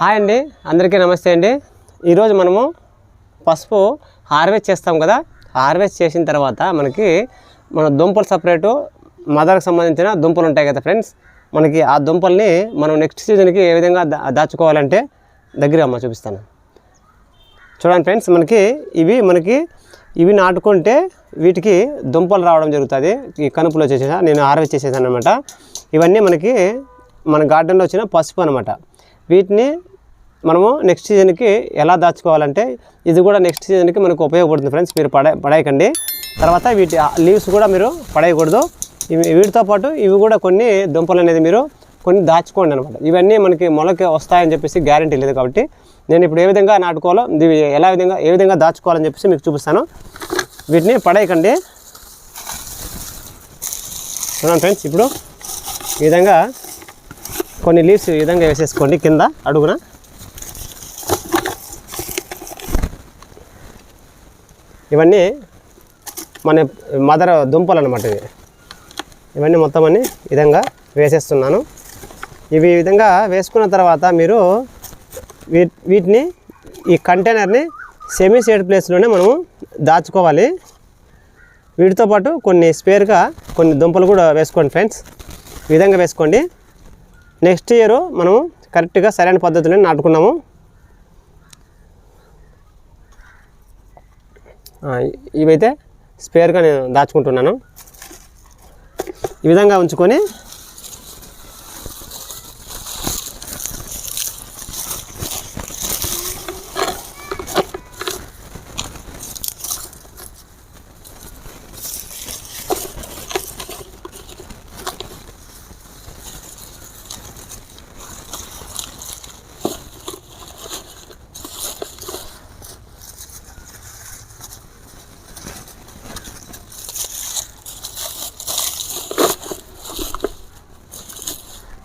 Hi అండి అందరికీ నమస్తే అండి. ఈరోజు మనము పసుపు హార్వెస్ట్ చేస్తాం కదా హార్వెస్ట్ చేసిన తర్వాత మనకి మన దుంపలు సపరేటు మదర్కి సంబంధించిన దుంపలు ఉంటాయి కదా ఫ్రెండ్స్. మనకి ఆ దుంపల్ని మనం నెక్స్ట్ సీజన్కి ఏ విధంగా దా దాచుకోవాలంటే దగ్గర అమ్మ చూపిస్తాను. చూడండి ఫ్రెండ్స్ మనకి ఇవి మనకి ఇవి నాటుకుంటే వీటికి దుంపలు రావడం జరుగుతుంది. ఈ కనుపులో వచ్చేసా నేను హార్వెస్ట్ చేసేసాను అనమాట ఇవన్నీ మనకి మన గార్డెన్లో వచ్చిన పసుపు అనమాట వీటిని మనము నెక్స్ట్ సీజన్కి ఎలా దాచుకోవాలంటే ఇది కూడా నెక్స్ట్ సీజన్కి మనకు ఉపయోగపడుతుంది ఫ్రెండ్స్ మీరు పడే పడేయకండి. తర్వాత వీటి లీవ్స్ కూడా మీరు పడేయకూడదు. వీటితో పాటు ఇవి కూడా కొన్ని దుంపలు అనేది మీరు కొన్ని దాచుకోండి అనమాట ఇవన్నీ మనకి మొలకి వస్తాయని చెప్పేసి గ్యారంటీ లేదు కాబట్టి నేను ఇప్పుడు ఏ విధంగా నాటుకోవాలో ఇవి ఎలా విధంగా ఏ విధంగా దాచుకోవాలని చెప్పేసి మీకు చూపిస్తాను. వీటిని పడేయకండి. చూడండి ఫ్రెండ్స్ ఇప్పుడు ఈ విధంగా కొన్ని లీవ్స్ ఈ విధంగా వేసేసుకోండి కింద అడుగున. ఇవన్నీ మన మదర్ దుంపలు అనమాట ఇవి. ఇవన్నీ మొత్తం అన్ని విధంగా వేసేస్తున్నాను. ఇవి విధంగా వేసుకున్న తర్వాత మీరు వీ వీటిని ఈ కంటైనర్ని సెమీ సేడ్ ప్లేస్లోనే మనము దాచుకోవాలి. వీటితో పాటు కొన్ని స్పేర్గా కొన్ని దుంపలు కూడా వేసుకోండి ఫ్రెండ్స్ ఈ విధంగా వేసుకోండి. నెక్స్ట్ ఇయర్ మనము కరెక్ట్గా సరైన పద్ధతిలో నాటుకున్నాము. ఇవైతే స్పేర్గా నేను దాచుకుంటున్నాను. ఈ విధంగా ఉంచుకొని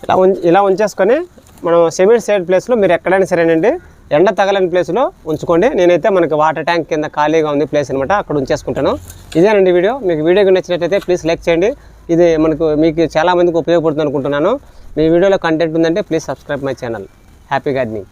ఇలా ఉం ఇలా ఉంచేసుకొని మనం సెమిట్ సైడ్ ప్లేస్లో మీరు ఎక్కడైనా సరేనండి ఎండ తగలని ప్లేస్లో ఉంచుకోండి. నేనైతే మనకి వాటర్ ట్యాంక్ కింద ఖాళీగా ఉంది ప్లేస్ అనమాట అక్కడ ఉంచేసుకుంటాను. ఇదేనండి వీడియో. మీకు వీడియో నచ్చినట్లయితే ప్లీజ్ లైక్ చేయండి. ఇది మనకు మీకు చాలా మందికి ఉపయోగపడుతుంది అనుకుంటున్నాను. మీ వీడియోలో కంటెంట్ ఉందంటే please subscribe my channel. Happy gardening.